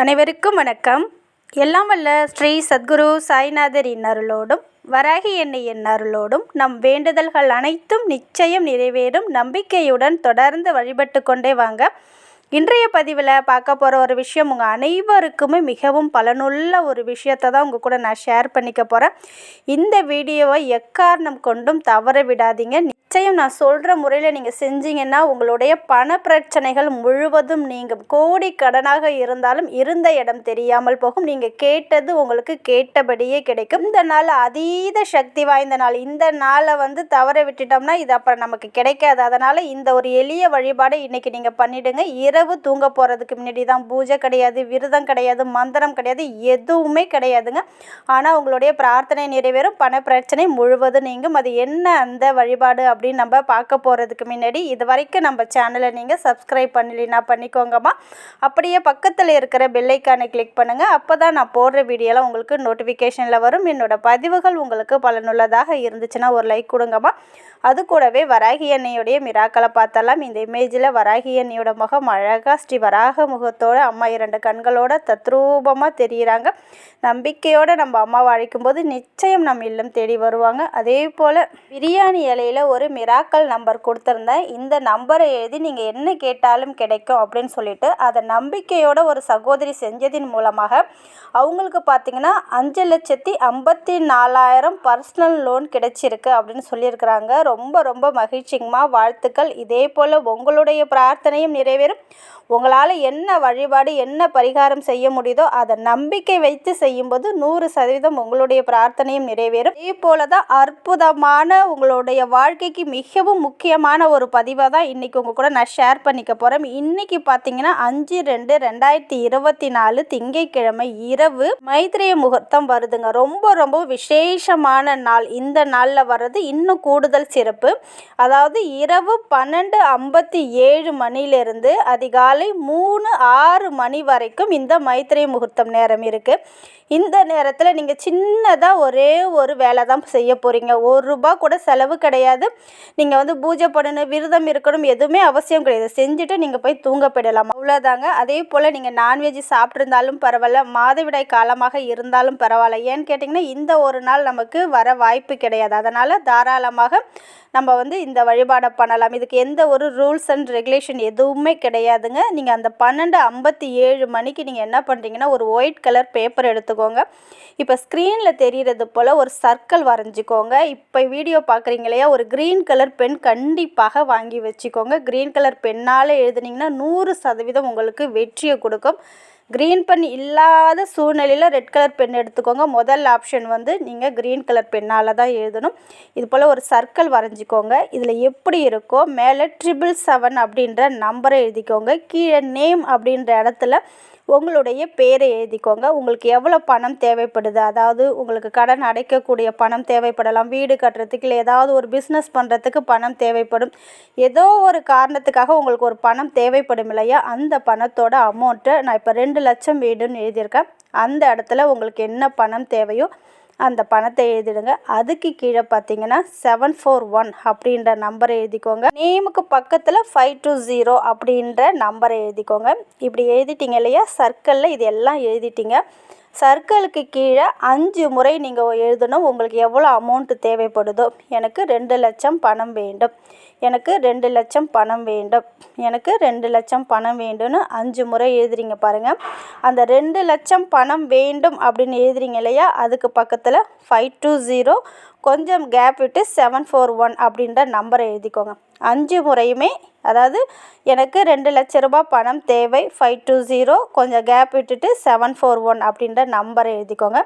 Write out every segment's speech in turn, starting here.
அனைவருக்கும் வணக்கம். எல்லாம் வல்ல ஸ்ரீ சத்குரு சாய்நாதர் இன்னருளோடும் வராகி எண்ணெய் எண்ணருளோடும் நம் வேண்டுதல்கள் அனைத்தும் நிச்சயம் நிறைவேறும் நம்பிக்கையுடன் தொடர்ந்து வழிபட்டு கொண்டே வாங்க. இன்றைய பதிவில் பார்க்க போகிற ஒரு விஷயம் உங்கள் அனைவருக்குமே மிகவும் பலனுள்ள ஒரு விஷயத்தை தான் உங்கள் கூட நான் ஷேர் பண்ணிக்க போகிறேன் இந்த வீடியோவை எக்காரணம் கொண்டும் தவற விடாதீங்க. நிச்சயம் நான் சொல்கிற முறையில் நீங்கள் செஞ்சீங்கன்னா உங்களுடைய பண பிரச்சனைகள் முழுவதும் நீங்கள் கோடி கடனாக இருந்தாலும் இருந்த இடம் தெரியாமல் போகும். நீங்கள் கேட்டது உங்களுக்கு கேட்டபடியே கிடைக்கும். இந்த நாள் அதீத சக்தி வாய்ந்த நாள். இந்த நாளை வந்து தவற விட்டுட்டோம்னா இது அப்புறம் நமக்கு கிடைக்காது. அதனால் இந்த ஒரு எளிய வழிபாடை இன்றைக்கி நீங்கள் பண்ணிவிடுங்க இரவு தூங்க போகிறதுக்கு முன்னாடி தான் பூஜை கிடையாது விரதம் கிடையாது மந்திரம் கிடையாது எதுவுமே கிடையாதுங்க. ஆனால் உங்களுடைய பிரார்த்தனை நிறைவேறும். பண பிரச்சனை முழுவதும் நீங்கும். அது என்ன அந்த வழிபாடு அப்படி அப்படின்னு நம்ம பார்க்க போகிறதுக்கு முன்னாடி இது வரைக்கும் நம்ம சேனலை நீங்கள் சப்ஸ்கிரைப் பண்ணலைன்னா பண்ணிக்கோங்கம்மா. அப்படியே பக்கத்தில் இருக்கிற பெல்லைக்கானை கிளிக் பண்ணுங்கள் அப்போ தான் நான் போடுற வீடியோலாம் உங்களுக்கு நோட்டிஃபிகேஷனில் வரும். என்னோடய பதிவுகள் உங்களுக்கு பலனுள்ளதாக இருந்துச்சுன்னா ஒரு லைக் கொடுங்கம்மா. அது கூடவே வராகி அன்னையுடைய மிராக்களை பார்த்தலாம் இந்த இமேஜில் வராகி அன்னையோட முகம் அழகாக ஸ்ரீ வராக முகத்தோட அம்மா இரண்டு கண்களோட தத்ரூபமாக தெரிகிறாங்க நம்பிக்கையோடு நம்ம அம்மாவை அழைக்கும்போது நிச்சயம் நம்ம இல்லம் தேடி வருவாங்க. அதே போல் பிரியாணி இலையில் ஒரு மிராக்கல் நம்பர் கொடுத்துருந்தேன். இந்த நம்பரை எழுதி நீங்கள் என்ன கேட்டாலும் கிடைக்கும் அப்படின்னு சொல்லிட்டு அதை நம்பிக்கையோட ஒரு சகோதரி செஞ்சதின் மூலமாக அவங்களுக்கு பார்த்திங்கன்னா அஞ்சு லட்சத்தி ஐம்பத்தி நாலாயிரம் பர்சனல் லோன் கிடைச்சிருக்கு அப்படின்னு சொல்லியிருக்கிறாங்க. ரொம்ப ரொம்ப மகிழ்ச்சிங்கம்மா. வாழ்த்துக்கள். இதே போல் உங்களுடைய பிரார்த்தனையும் நிறைவேறும். உங்களால் என்ன வழிபாடு என்ன பரிகாரம் செய்ய முடியுதோ அதை நம்பிக்கை வைத்து செய்யும்போது நூறு சதவீதம் உங்களுடைய பிரார்த்தனையும் நிறைவேறும். இதே போல தான் அற்புதமான உங்களுடைய வாழ்க்கைக்கு மிகவும் முக்கியமான ஒரு பதிவை தான் இன்றைக்கி உங்கள் கூட நான் ஷேர் பண்ணிக்க போகிறேன் இன்றைக்கி பார்த்தீங்கன்னா அஞ்சு ரெண்டு ரெண்டாயிரத்தி இருபத்தி நாலு திங்கட்கிழமை இரவு மைத்திரிய முகூர்த்தம் வருதுங்க. ரொம்ப ரொம்ப விசேஷமான நாள். இந்த நாளில் வர்றது இன்னும் கூடுதல் சிறப்பு. அதாவது இரவு பன்னெண்டு ஐம்பத்தி ஏழு மணிலிருந்து அதிகாலை மூணு ஆறு மணி வரைக்கும் இந்த மைத்திரை முகூர்த்தம் நேரம் இருக்குது இந்த நேரத்தில் நீங்கள் சின்னதாக ஒரே ஒரு வேலை தான் செய்ய போகிறீங்க ஒரு ரூபா கூட செலவு கிடையாது. நீங்கள் வந்து பூஜை பண்ணணும் விரதம் இருக்கணும் எதுவுமே அவசியம் கிடையாது. செஞ்சுட்டு நீங்கள் போய் தூங்க போயிடலாம். அவ்வளோதாங்க அதே போல் நீங்கள் நான்வெஜ் சாப்பிட்ருந்தாலும் பரவாயில்ல. மாதவிடாய் காலமாக இருந்தாலும் பரவாயில்ல. ஏன்னு கேட்டிங்கன்னா இந்த ஒரு நாள் நமக்கு வர வாய்ப்பு கிடையாது. அதனால் தாராளமாக நம்ம வந்து இந்த வழிபாடை பண்ணலாம். இதுக்கு எந்த ஒரு ரூல்ஸ் அண்ட் ரெகுலேஷன் எதுவுமே கிடையாதுங்க. நீங்கள் அந்த பன்னெண்டு ஐம்பத்தி ஏழு மணிக்கு நீங்கள் என்ன பண்ணுறீங்கன்னா ஒரு ஒயிட் கலர் பேப்பர் எடுத்துக்கோங்க. இப்போ ஸ்க்ரீனில் தெரிகிறது போல் ஒரு சர்க்கிள் வரைஞ்சிக்கோங்க. இப்போ வீடியோ பார்க்குறீங்க இல்லையா? ஒரு க்ரீன் கலர் பென் கண்டிப்பாக வாங்கி வச்சுக்கோங்க. க்ரீன் கலர் பெண்ணால் எழுதுனீங்கன்னா நூறு சதவீதம் உங்களுக்கு வெற்றியை கொடுக்கும். க்ரீன் பென் இல்லாத சூழ்நிலையில் ரெட் கலர் பென் எடுத்துக்கோங்க. முதல் ஆப்ஷன் வந்து நீங்கள் க்ரீன் கலர் பென்னால் தான் எழுதணும். இது போல் ஒரு சர்க்கிள் வரைஞ்சிக்கோங்க. இதில் எப்படி இருக்கோ மேலே ட்ரிபிள் செவன் அப்படின்ற நம்பரை எழுதிக்கோங்க. கீழே நேம் அப்படின்ற இடத்துல உங்களுடைய பேரை எழுதிக்கோங்க. உங்களுக்கு எவ்வளோ பணம் தேவைப்படுது? அதாவது உங்களுக்கு கடன் அடைக்கக்கூடிய பணம் தேவைப்படலாம். வீடு கட்டுறதுக்கு இல்லை ஏதாவது ஒரு பிஸ்னஸ் பண்ணுறதுக்கு பணம் தேவைப்படும். ஏதோ ஒரு காரணத்துக்காக உங்களுக்கு ஒரு பணம் தேவைப்படும் இல்லையா? அந்த பணத்தோட அமௌண்ட்டை நான் இப்போ ரெண்டு ரெண்டு லட்சம் வீடுன்னு எழுதியிருக்கேன். அந்த இடத்துல உங்களுக்கு என்ன பணம் தேவையோ அந்த பணத்தை எழுதிடுங்க. அதுக்கு கீழே பார்த்தீங்கன்னா செவன் ஃபோர் ஒன் அப்படின்ற நம்பரை எழுதிக்கோங்க. நேமுக்கு பக்கத்தில் ஃபைவ் டூ ஜீரோ அப்படின்ற நம்பரை எழுதிக்கோங்க. இப்படி எழுதிட்டீங்க இல்லையா? சர்க்கிளில் இது எல்லாம் எழுதிட்டீங்க. சர்க்கிளுக்கு கீழே அஞ்சு முறை நீங்கள் எழுதணும். உங்களுக்கு எவ்வளோ அமௌண்ட்டு தேவைப்படுதோ. எனக்கு ரெண்டு லட்சம் பணம் வேண்டும். எனக்கு ரெண்டு லட்சம் பணம் வேண்டும். எனக்கு ரெண்டு லட்சம் பணம் வேண்டும்னு அஞ்சு முறை எழுதுறீங்க பாருங்கள் அந்த ரெண்டு லட்சம் பணம் வேண்டும் அப்படின்னு எழுதுறீங்க இல்லையா? அதுக்கு பக்கத்தில் ஃபைவ் டூ ஜீரோ கொஞ்சம் கேப் விட்டு செவன் ஃபோர் ஒன் அப்படின்ற நம்பரை எழுதிக்கோங்க. அஞ்சு முறையுமே அதாவது எனக்கு ரெண்டு லட்ச ரூபாய் பணம் தேவை. ஃபைவ் டூ ஜீரோ கொஞ்சம் கேப் விட்டுட்டு செவன் ஃபோர் ஒன் அப்படின்ற நம்பரை எழுதிக்கோங்க.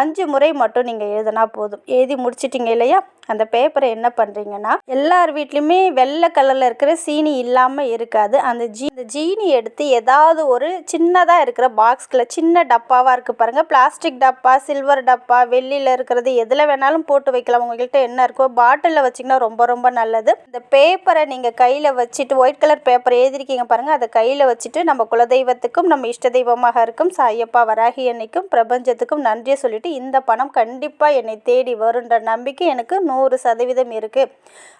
அஞ்சு முறை மட்டும் நீங்கள் எழுதினா போதும். எழுதி முடிச்சிட்டிங்க இல்லையா? அந்த பேப்பரை என்ன பண்ணுறீங்கன்னா எல்லார் வீட்லேயுமே வெள்ளை கலரில் இருக்கிற சீனி இல்லாமல் இருக்காது. அந்த ஜீ அந்த ஜீனி எடுத்து ஏதாவது ஒரு சின்னதாக இருக்கிற பாக்ஸில் சின்ன டப்பாவாக இருக்குது பாருங்கள் பிளாஸ்டிக் டப்பா சில்வர் டப்பா வெள்ளியில் இருக்கிறது எதில் வேணாலும் போட்டு வைக்கலாம். உங்கள்கிட்ட என்ன இருக்கோ பாட்டிலில் வச்சிங்கன்னா ரொம்ப ரொம்ப நல்லது. இந்த பேப்பரை நீங்கள் கையில் வச்சுட்டு ஒயிட் கலர் பேப்பர் எழுதிருக்கீங்க பாருங்கள் அதை கையில் வச்சுட்டு நம்ம குலதெய்வத்துக்கும் நம்ம இஷ்ட தெய்வமாக இருக்கும். சாயப்பா வராகி அன்னைக்கும் பிரபஞ்சத்துக்கும் நன்றியை சொல்லிட்டு பண்ணிவிட்டு இந்த பணம் கண்டிப்பாக என்னை தேடி வருன்ற நம்பிக்கை எனக்கு நூறு சதவீதம் இருக்குது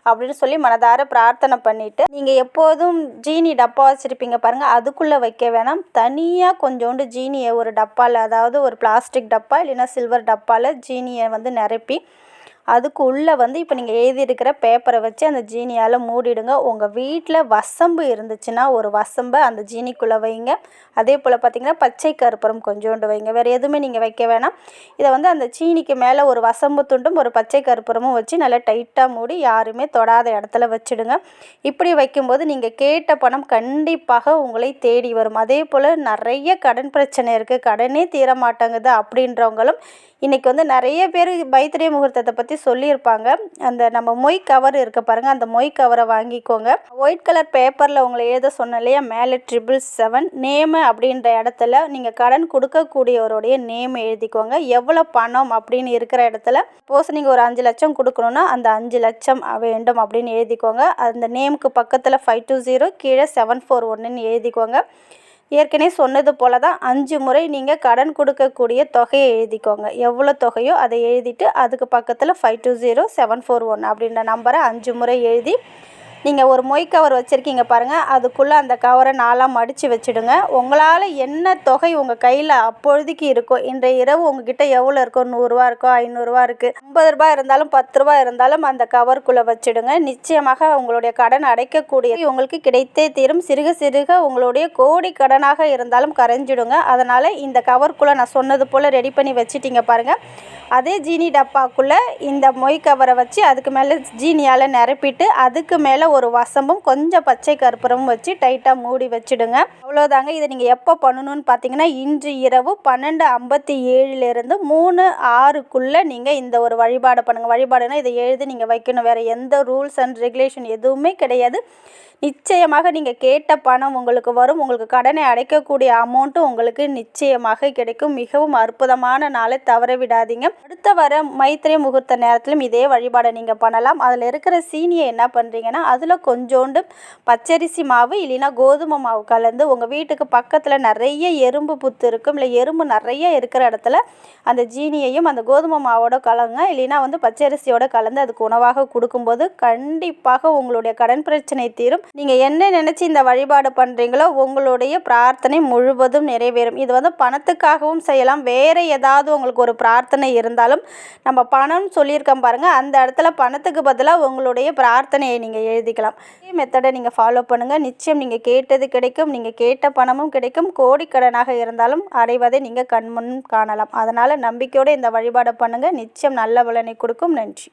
அப்படின்னு சொல்லி மனதார பிரார்த்தனை பண்ணிவிட்டு நீங்கள் எப்போதும் ஜீனி டப்பா வச்சுருப்பீங்க பாருங்கள் அதுக்குள்ளே வைக்க வேணாம். தனியாக கொஞ்சோண்டு ஜீனியை ஒரு டப்பாவில் அதாவது ஒரு பிளாஸ்டிக் டப்பா இல்லைன்னா சில்வர் டப்பாவில் ஜீனியை வந்து நிரப்பி அதுக்கு உள்ளே வந்து இப்போ நீங்கள் எழுதியிருக்கிற பேப்பரை வச்சு அந்த ஜீனியால் மூடிடுங்க. உங்கள் வீட்டில் வசம்பு இருந்துச்சுன்னா ஒரு வசம்பை அந்த ஜீனிக்குள்ளே வைங்க. அதே போல் பார்த்திங்கன்னா பச்சை கருப்பரம் கொஞ்சோண்டு வைங்க. வேறு எதுவுமே நீங்கள் வைக்க வேணாம். இதை வந்து அந்த சீனிக்கு மேலே ஒரு வசம்பு துண்டும் ஒரு பச்சை கருப்பரமும் வச்சு நல்லா டைட்டாக மூடி யாருமே தொடாத இடத்துல வச்சுடுங்க. இப்படி வைக்கும்போது நீங்கள் கேட்ட பணம் கண்டிப்பாக உங்களை தேடி வரும். அதே போல் நிறைய கடன் பிரச்சனை இருக்குது கடனே தீர மாட்டேங்குது அப்படின்றவங்களும் இன்றைக்கி வந்து நிறைய பேர் பைத்திரிய முகூர்த்தத்தை பற்றி சொல்லியிருப்பாங்க. அந்த நம்ம மொய் கவர் இருக்க பாருங்கள் அந்த மொய் கவரை வாங்கிக்கோங்க. ஒயிட் கலர் பேப்பரில் உங்களை எழுத சொன்ன இல்லையா? மேலே ட்ரிபிள் செவன் நேமு அப்படின்ற இடத்துல நீங்கள் கடன் கொடுக்கக்கூடியவருடைய நேம் எழுதிக்கோங்க. எவ்வளோ பணம் அப்படின்னு இருக்கிற இடத்துல போஸ் நீங்கள் ஒரு அஞ்சு லட்சம் கொடுக்கணுன்னா அந்த அஞ்சு லட்சம் வேண்டும் அப்படின்னு எழுதிக்கோங்க. அந்த நேமுக்கு பக்கத்தில் ஃபைவ் டூ ஜீரோ கீழே செவன் ஃபோர் ஒன்றுன்னு எழுதிக்கோங்க. ஏற்கனவே சொன்னது போல் தான் அஞ்சு முறை நீங்கள் கடன் கொடுக்கக்கூடிய தொகையை எழுதிக்கோங்க. எவ்வளோ தொகையோ அதை எழுதிட்டு அதுக்கு பக்கத்தில் five two zero seven four one அப்படின்ற நம்பரை அஞ்சு முறை எழுதி நீங்கள் ஒரு மொய் கவர் வச்சுருக்கீங்க பாருங்கள் அதுக்குள்ளே அந்த கவரை நாளாக மடித்து வச்சுடுங்க. உங்களால் என்ன தொகை உங்கள் கையில் அப்பொழுதைக்கு இருக்கோ இன்றைய இரவு உங்ககிட்ட எவ்வளோ இருக்கோ நூறுரூவா இருக்கோ ஐநூறுரூவா இருக்குது ஐம்பது ரூபா இருந்தாலும் பத்து ரூபா இருந்தாலும் அந்த கவருக்குள்ளே வச்சுடுங்க. நிச்சயமாக உங்களுடைய கடன் அடைக்கக்கூடிய உங்களுக்கு கிடைத்தே தீரும். சிறுக சிறுக உங்களுடைய கோடி கடனாக இருந்தாலும் கரைஞ்சிடுங்க. அதனால் இந்த கவருக்குள்ளே நான் சொன்னது போல் ரெடி பண்ணி வச்சுட்டிங்க பாருங்கள் அதே ஜீனி டப்பாக்குள்ளே இந்த மொய் கவரை வச்சு அதுக்கு மேலே ஜீனியால் நிரப்பிட்டு அதுக்கு மேலே ஒரு வசம்பும் கொஞ்சம் பச்சை கற்பூரமும் வச்சு டைட்டாக மூடி வச்சுடுங்க. அவ்வளோதாங்க இதை நீங்கள் எப்போ பண்ணணும்னு பார்த்தீங்கன்னா இன்று இரவு பன்னெண்டு ஐம்பத்தி ஏழுலேருந்து மூணு ஆறுக்குள்ளே நீங்கள் இந்த ஒரு வழிபாடை பண்ணுங்கள் வழிபாடுனா இதை எழுதி நீங்கள் வைக்கணும். வேறு எந்த ரூல்ஸ் அண்ட் ரெகுலேஷன் எதுவுமே கிடையாது. நிச்சயமாக நீங்கள் கேட்ட பணம் உங்களுக்கு வரும். உங்களுக்கு கடனை அடைக்கக்கூடிய அமௌண்ட்டும் உங்களுக்கு நிச்சயமாக கிடைக்கும். மிகவும் அற்புதமான நாளை தவற விடாதீங்க. அடுத்த வர மைத்திரை முகூர்த்த நேரத்திலும் இதே வழிபாடை நீங்கள் பண்ணலாம். அதில் இருக்கிற சீனியை என்ன பண்ணுறீங்கன்னா அதில் கொஞ்சோண்டு பச்சரிசி மாவு இல்லைன்னா கோதுமை மாவு கலந்து உங்கள் வீட்டுக்கு பக்கத்தில் நிறைய எறும்பு புத்து இருக்கும். இல்லை எறும்பு நிறைய இருக்கிற இடத்துல அந்த ஜீனியையும் அந்த கோதுமை மாவோட கலங்க இல்லைன்னா வந்து பச்சரிசியோட கலந்து அதுக்கு உணவாக கொடுக்கும்போது கண்டிப்பாக உங்களுடைய கடன் பிரச்சனை தீரும். நீங்கள் என்ன நினச்சி இந்த வழிபாடு பண்ணுறீங்களோ உங்களுடைய பிரார்த்தனை முழுவதும் நிறைவேறும். இது வந்து பணத்துக்காகவும் செய்யலாம். வேறு ஏதாவது உங்களுக்கு ஒரு பிரார்த்தனை இருந்தாலும் நம்ம பணம் சொல்லியிருக்கோம் பாருங்கள் அந்த இடத்துல பணத்துக்கு பதிலாக உங்களுடைய பிரார்த்தனையை நீங்கள் எழுதிக்கலாம். இதே மெத்தடை நீங்கள் ஃபாலோ பண்ணுங்கள் நிச்சயம் நீங்கள் கேட்டது கிடைக்கும். நீங்கள் கேட்ட பணமும் கிடைக்கும். கோடிக்கடனாக இருந்தாலும் அடைவதை நீங்கள் கண்முன் காணலாம். அதனால் நம்பிக்கையோடு இந்த வழிபாடை பண்ணுங்கள் நிச்சயம் நல்ல பலனை கொடுக்கும். நன்றி.